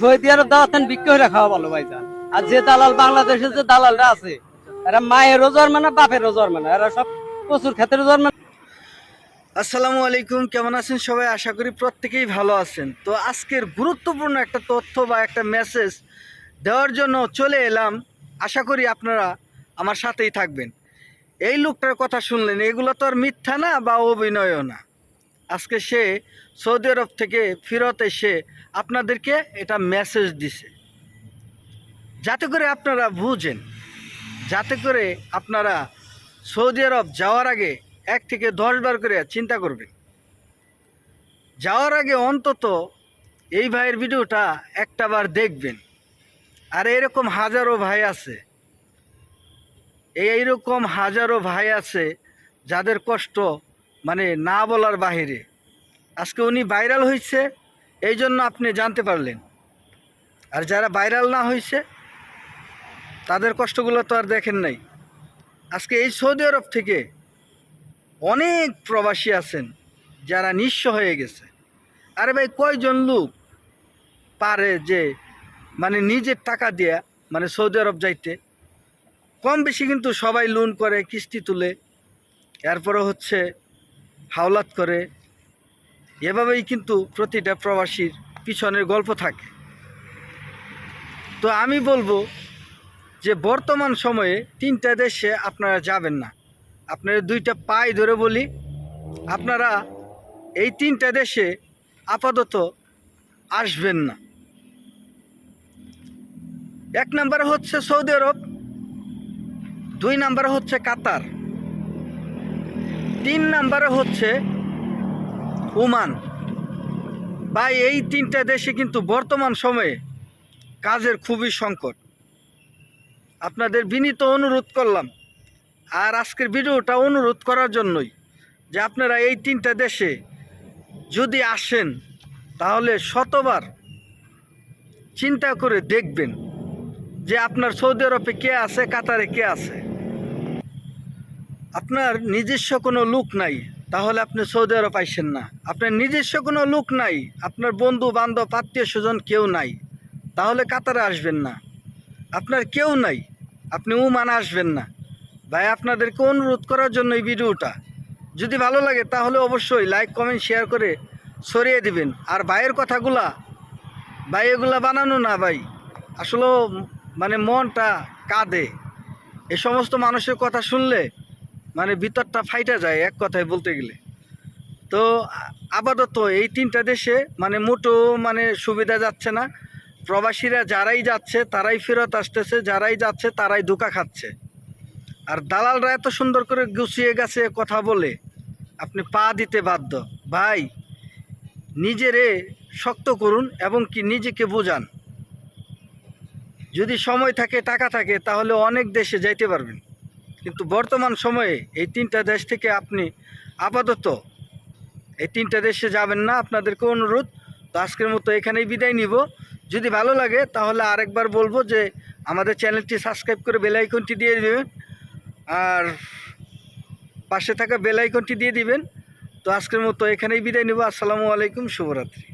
Saudi আরব যাওয়া বিক্রি করে খাওয়া ভালো আর যে দালাল বাংলাদেশে যে দালালরা আছে, এরা বাপেরও জন্মানা এরা সব প্রচুর জন্মানা আসসালামু আলাইকুম, কেমন আছেন সবাই? আশা করি প্রত্যেকেই ভালো আছেন। তো আজকের গুরুত্বপূর্ণ একটা তথ্য বা একটা মেসেজ দেওয়ার জন্য চলে এলাম। আশা করি আপনারা আমার সাথেই থাকবেন। এই লোকটার কথা শুনলেন, এগুলো তো আর মিথ্যা না বা অভিনয়ও না। আজকে সে সৌদি আরব থেকে ফেরত এসে আপনাদেরকে এটা মেসেজ দিছে। যাতে করে আপনারা বুঝেন, যাতে করে আপনারা সৌদি আরব যাওয়ার আগে এক থেকে দশ বার করে চিন্তা করবেন। যাওয়ার আগে অন্তত এই ভাইয়ের ভিডিওটা একটা বার দেখবেন। আর এরকম হাজারো ভাই আছে। এইরকম হাজারো ভাই আছে যাদের কষ্ট মানে না বলার বাহিরে। আজকে উনি ভাইরাল হয়েছে, এই জন্য আপনি জানতে পারলেন। আর যারা ভাইরাল না হয়েছে, তাদের কষ্টগুলো তো আর দেখেন নাই। আজকে এই সৌদি আরব থেকে অনেক প্রবাসী আছেন, যারা নিঃস্ব হয়ে গেছে। আরে ভাই, কয়জন লোক পারে যে মানে নিজের টাকা দেয়া মানে সৌদি আরব যাইতে? কম বেশি কিন্তু সবাই লোন করে, কিস্তি তুলে। এরপরে হচ্ছে হাওলাত করে, এভাবেই কিন্তু প্রতিটা প্রবাসীর পিছনের গল্প থাকে। তো আমি বলব যে বর্তমান সময়ে তিনটা দেশে আপনারা যাবেন না। আপনারা দুইটা পায়ে ধরে বলি। আপনারা এই তিনটা দেশে আপাতত আসবেন না। এক নম্বরে হচ্ছে সৌদি আরব, দুই নম্বরে হচ্ছে কাতার। তিন নাম্বারে হচ্ছে ওমান। বা এই তিনটা দেশে কিন্তু বর্তমান সময়ে কাজের খুবই সংকট। আপনাদের বিনীত অনুরোধ করলাম, আর আজকের ভিডিওটা অনুরোধ করার জন্যই যে আপনারা এই তিনটা দেশে যদি আসেন, তাহলে শতবার চিন্তা করে দেখবেন যে আপনার সৌদি আরবে কে আছে, কাতারে কে আছে। আপনার নিজস্ব কোনো লুক নাই, তাহলে আপনি সৌদি আরব আইসেন না। আপনার নিজস্ব কোনো লুক নাই, আপনার বন্ধু, বান্ধব, আত্মীয় স্বজন কেউ নাই, তাহলে কাতারে আসবেন না। আপনার কেউ নাই, আপনি উমান আসবেন না। ভাই, আপনাদেরকে অনুরোধ করার জন্য এই ভিডিওটা। যদি ভালো লাগে, তাহলে অবশ্যই লাইক কমেন্ট শেয়ার করে সরিয়ে দিবেন। আর ভাইয়ের কথাগুলা, ভাই, এগুলা বানানো না ভাই। আসলে মানে মনটা কাঁদে। এ সমস্ত মানুষের কথা শুনলে মানে ভিতরটা ফাইটা যায় এক কথায় বলতে গেলে। তো আপাতত এই তিনটা দেশে মানে মোটো মানে সুবিধা যাচ্ছে না। প্রবাসীরা যারাই যাচ্ছে, তারাই ফেরত আসতেছে, যারাই যাচ্ছে, তারাই ধোকা খাচ্ছে। আর দালালরা এত সুন্দর করে গুছিয়ে গেছে কথা বলে, আপনি পা দিতে বাধ্য। ভাই, নিজেরে শক্ত করুন এবং কি নিজেকে বোঝান। যদি সময় থাকে, টাকা থাকে, তাহলে অনেক দেশে যাইতে পারবেন। কিন্তু বর্তমান সময়ে এই তিনটা দেশ থেকে আপনি আপাতত এই তিনটা দেশে যাবেন না, আপনাদেরকে অনুরোধ। তো আজকের মতো এখানেই বিদায় নিব। যদি ভালো লাগে তাহলে আরেকবার বলব যে আমাদের চ্যানেলটি সাবস্ক্রাইব করে বেল আইকনটি দিয়ে দেবেন। আর পাশে থাকা বেল আইকনটি দিয়ে দিবেন। তো আজকের মতো এখানেই বিদায় নিব। আসসালামু আলাইকুম, শুভরাত্রি।